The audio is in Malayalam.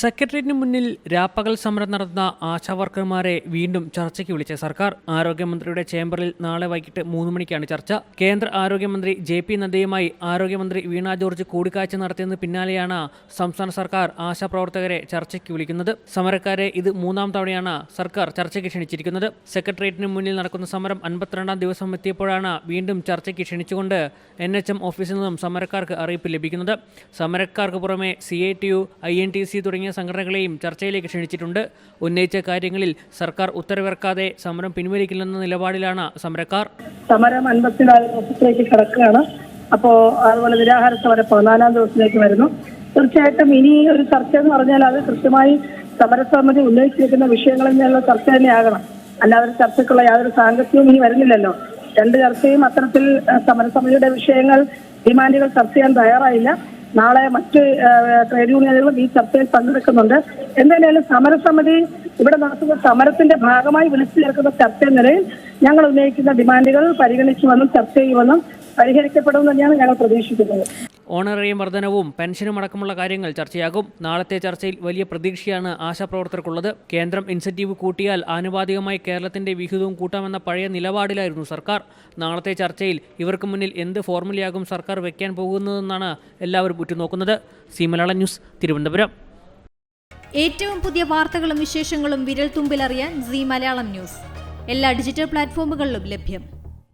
സെക്രട്ടേറിയറ്റിന് മുന്നിൽ രാപ്പകൽ സമരം നടത്തുന്ന ആശാവർക്കർമാരെ വീണ്ടും ചർച്ചയ്ക്ക് വിളിച്ച സർക്കാർ. ആരോഗ്യമന്ത്രിയുടെ ചേംബറിൽ നാളെ വൈകിട്ട് മൂന്ന് മണിക്കാണ് ചർച്ച. കേന്ദ്ര ആരോഗ്യമന്ത്രി ജെ പി നദ്ദയുമായി ആരോഗ്യമന്ത്രി വീണ ജോർജ് കൂടിക്കാഴ്ച നടത്തിയതിന് പിന്നാലെയാണ് സംസ്ഥാന സർക്കാർ ആശാപ്രവർത്തകരെ ചർച്ചയ്ക്ക് വിളിക്കുന്നത്. സമരക്കാരെ ഇത് മൂന്നാം തവണയാണ് സർക്കാർ ചർച്ചയ്ക്ക് ക്ഷണിച്ചിരിക്കുന്നത്. സെക്രട്ടേറിയറ്റിന് മുന്നിൽ നടക്കുന്ന സമരം അൻപത്തിരണ്ടാം ദിവസം എത്തിയപ്പോഴാണ് വീണ്ടും ചർച്ചയ്ക്ക് ക്ഷണിച്ചുകൊണ്ട് എൻ എച്ച് എം ഓഫീസിൽ നിന്നും സമരക്കാർക്ക് അറിയിപ്പ് ലഭിക്കുന്നത്. സമരക്കാർക്ക് പുറമെ C I T U I N T U തുടങ്ങിയ സംഘടനകളെയും ചർച്ചയിലേക്ക് ക്ഷണിച്ചിട്ടുണ്ട്. ഉന്നയിച്ച കാര്യങ്ങളിൽ സർക്കാർ ഉത്തരവിറക്കാതെ സമരം പിൻവലിക്കില്ലെന്ന നിലപാടിലാണ് സമരക്കാർ. സമരം കിടക്കുകയാണ്. അപ്പോ അതുപോലെ നിരാഹാര സമരം പതിനാലാം ദിവസത്തിലേക്ക് വരുന്നു. തീർച്ചയായിട്ടും ഇനി ഒരു ചർച്ച എന്ന് പറഞ്ഞാൽ അത് കൃത്യമായി സമരസമിതി ഉന്നയിച്ചിരിക്കുന്ന വിഷയങ്ങളിൽ നിന്നുള്ള ചർച്ച തന്നെയാകണം അല്ലാതെ ചർച്ചയ്ക്കുള്ള യാതൊരു സാങ്കത്യവും ഇനി വരുന്നില്ലല്ലോ. രണ്ട് ചർച്ചയും അത്തരത്തിൽ സമരസമിതിയുടെ വിഷയങ്ങൾ ഡിമാൻഡുകൾ ചർച്ച ചെയ്യാൻ തയ്യാറായില്ല. നാളെ മറ്റ് ട്രേഡ് യൂണിയനുകളും ഈ ചർച്ചയിൽ പങ്കെടുക്കുന്നുണ്ട്. എന്തായാലും സമരസമിതി ഇവിടെ നടത്തുന്ന സമരത്തിന്റെ ഭാഗമായി വിളിച്ചു ചേർക്കുന്ന ചർച്ച നിലയിൽ ഞങ്ങൾ ഉന്നയിക്കുന്ന ഡിമാൻഡുകൾ പരിഗണിച്ചുവെന്നും ചർച്ച ചെയ്യുമെന്നും പരിഹരിക്കപ്പെടുമെന്ന് തന്നെയാണ് ഞങ്ങൾ പ്രതീക്ഷിക്കുന്നത്. ഓണറേറിയം വർധനവും പെൻഷനും അടക്കമുള്ള കാര്യങ്ങൾ ചർച്ചയാകും. നാളത്തെ ചർച്ചയിൽ വലിയ പ്രതീക്ഷയാണ് ആശാപ്രവർത്തകർക്കുള്ളത്. കേന്ദ്രം ഇൻസെന്റീവ് കൂട്ടിയാൽ ആനുപാതികമായി കേരളത്തിന്റെ വിഹിതവും കൂട്ടാമെന്ന പഴയ നിലപാടിലായിരുന്നു സർക്കാർ. നാളത്തെ ചർച്ചയിൽ ഇവർക്ക് മുന്നിൽ എന്ത് ഫോർമുലയാകും സർക്കാർ വെക്കാൻ പോകുന്നതെന്നാണ് എല്ലാവരും ഉറ്റുനോക്കുന്നത്. C Malayalam news Thiruvananthapuram. ഏറ്റവും പുതിയ വാർത്തകളും വിശേഷങ്ങളും വിരൽ തുമ്പിലറിയാൻ സി മലയാളം ന്യൂസ്. എല്ലാ ഡിജിറ്റൽ പ്ലാറ്റ്ഫോമുകളിലും ലഭ്യം.